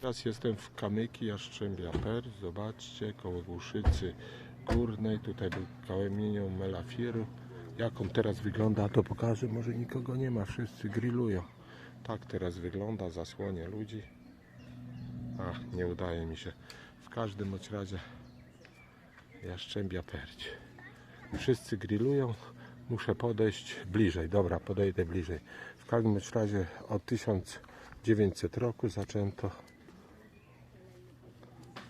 Teraz jestem w Kamyki Jastrzębia Per. Zobaczcie, koło Głuszycy Górnej. Tutaj był kamienią Melafiru. Jak on teraz wygląda, to pokażę. Może nikogo nie ma, wszyscy grillują. Tak teraz wygląda, zasłonie ludzi. Ach, nie udaje mi się. W każdym bądź razie Jastrzębia Perć. Wszyscy grillują. Muszę podejść bliżej. Dobra, podejdę bliżej. W każdym razie od 1900 roku zaczęto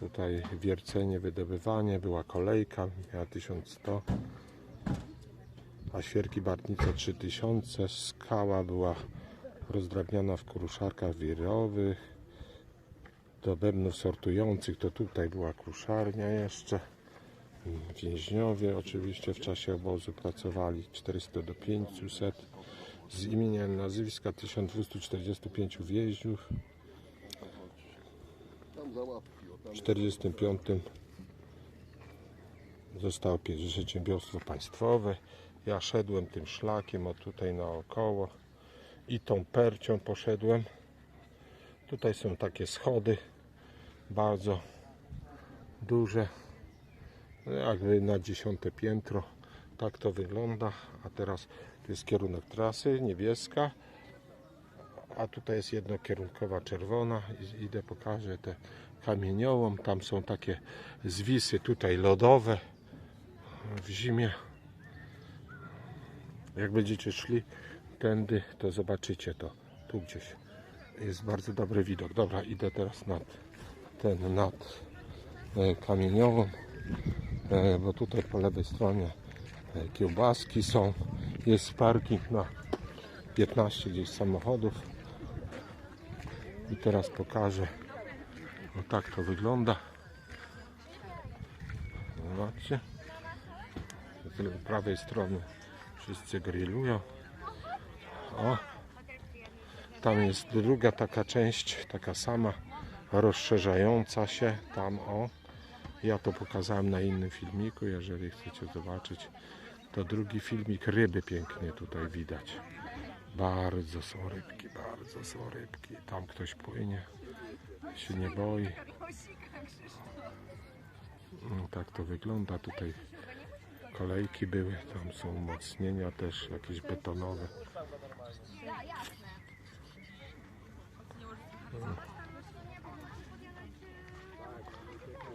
tutaj wiercenie, wydobywanie, była kolejka, miała 1100, a świerki Bartnice 3000, skała była rozdrabniana w kruszarkach wirowych, do bębnów sortujących, to tutaj była kruszarnia jeszcze, więźniowie oczywiście w czasie obozu pracowali 400 do 500, z imienia nazwiska 1245 więźniów, w 45 zostało przedsiębiorstwo państwowe. Ja szedłem tym szlakiem, o tutaj naokoło i tą percią poszedłem. Tutaj są takie schody, bardzo duże, jakby na dziesiąte piętro. Tak to wygląda. A teraz tu jest kierunek trasy, niebieska. A tutaj jest jednokierunkowa czerwona. Idę, pokażę tę kamieniołom. Tam są takie zwisy tutaj lodowe w zimie. Jak będziecie szli tędy, to zobaczycie to. Tu gdzieś jest bardzo dobry widok. Dobra, idę teraz nad ten, nad e, kamieniołom, e, bo tutaj po lewej stronie e, kiełbaski są. Jest parking na 15 gdzieś samochodów. I teraz pokażę. O tak to wygląda. Zobaczcie. Z prawej strony wszyscy grillują. O. Tam jest druga taka część, taka sama, rozszerzająca się. Tam o. Ja to pokazałem na innym filmiku. Jeżeli chcecie zobaczyć, to drugi filmik ryby pięknie tutaj widać. Bardzo są rybki, bardzo są rybki. Tam ktoś płynie, się nie boi. No, tak to wygląda. Tutaj kolejki były, tam są umocnienia też jakieś betonowe.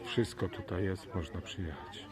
Wszystko tutaj jest, można przyjechać.